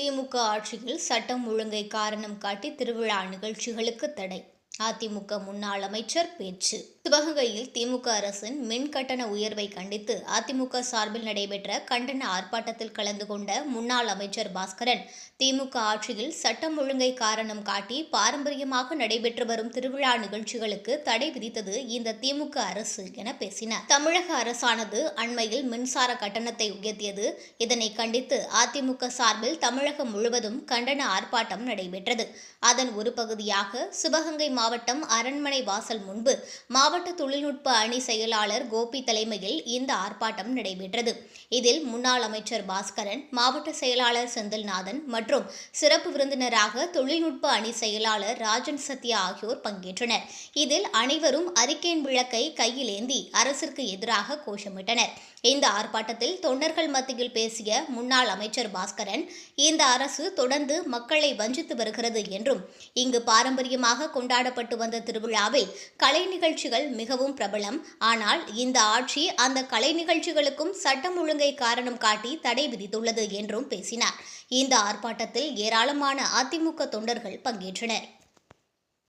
திமுக ஆட்சியில் சட்டம் ஒழுங்கை காரணம் காட்டி திருவிழா நிகழ்ச்சிகளுக்கு தடை அதிமுக முன்னாள் அமைச்சர் பேச்சு. சிவகங்கையில் திமுக அரசின் மின் கட்டண உயர்வை கண்டித்து அதிமுக சார்பில் நடைபெற்ற கண்டன ஆர்ப்பாட்டத்தில் கலந்து கொண்ட முன்னாள் அமைச்சர் பாஸ்கரன் திமுக ஆட்சியில் சட்டம் ஒழுங்கை காரணம் காட்டி பாரம்பரியமாக நடைபெற்று வரும் திருவிழா நிகழ்ச்சிகளுக்கு தடை விதித்தது இந்த திமுக அரசு என பேசினார். தமிழக அரசானது அண்மையில் மின்சார கட்டணத்தை உயர்த்தியது. இதனை கண்டித்து அதிமுக சார்பில் தமிழகம் முழுவதும் கண்டன ஆர்ப்பாட்டம் நடைபெற்றது. அதன் ஒரு பகுதியாக சிவகங்கை மாவட்டம் மாவட்டம் அரண்மனை வாசல் முன்பு மாவட்ட தொழில்நுட்ப அணி செயலாளர் கோபி தலைமையில் இந்த ஆர்ப்பாட்டம் நடைபெற்றது. இதில் முன்னாள் அமைச்சர் பாஸ்கரன் மாவட்ட செயலாளர் செந்தில்நாதன் மற்றும் சிறப்பு விருந்தினராக தொழில்நுட்ப அணி செயலாளர் ராஜன் சத்யா ஆகியோர் பங்கேற்றனர். இதில் அனைவரும் அறிக்கையின் விளக்கை கையில் ஏந்தி அரசிற்கு எதிராக கோஷமிட்டனர். இந்த ஆர்ப்பாட்டத்தில் தொண்டர்கள் மத்தியில் பேசிய முன்னாள் அமைச்சர் பாஸ்கரன் இந்த அரசு தொடர்ந்து மக்களை வஞ்சித்து வருகிறது என்றும் இங்கு பாரம்பரியமாக கொண்டாட கொண்டாடப்பட்டு வந்த திருவிழாவில் கலை நிகழ்ச்சிகள் மிகவும் பிரபலம். ஆனால் இந்த ஆட்சி அந்த கலை நிகழ்ச்சிகளுக்கும் சட்டம் ஒழுங்கை காரணம் காட்டி தடை விதித்துள்ளது என்றும் பேசினார். இந்த ஆர்ப்பாட்டத்தில் ஏராளமான அதிமுக தொண்டர்கள் பங்கேற்றனர்.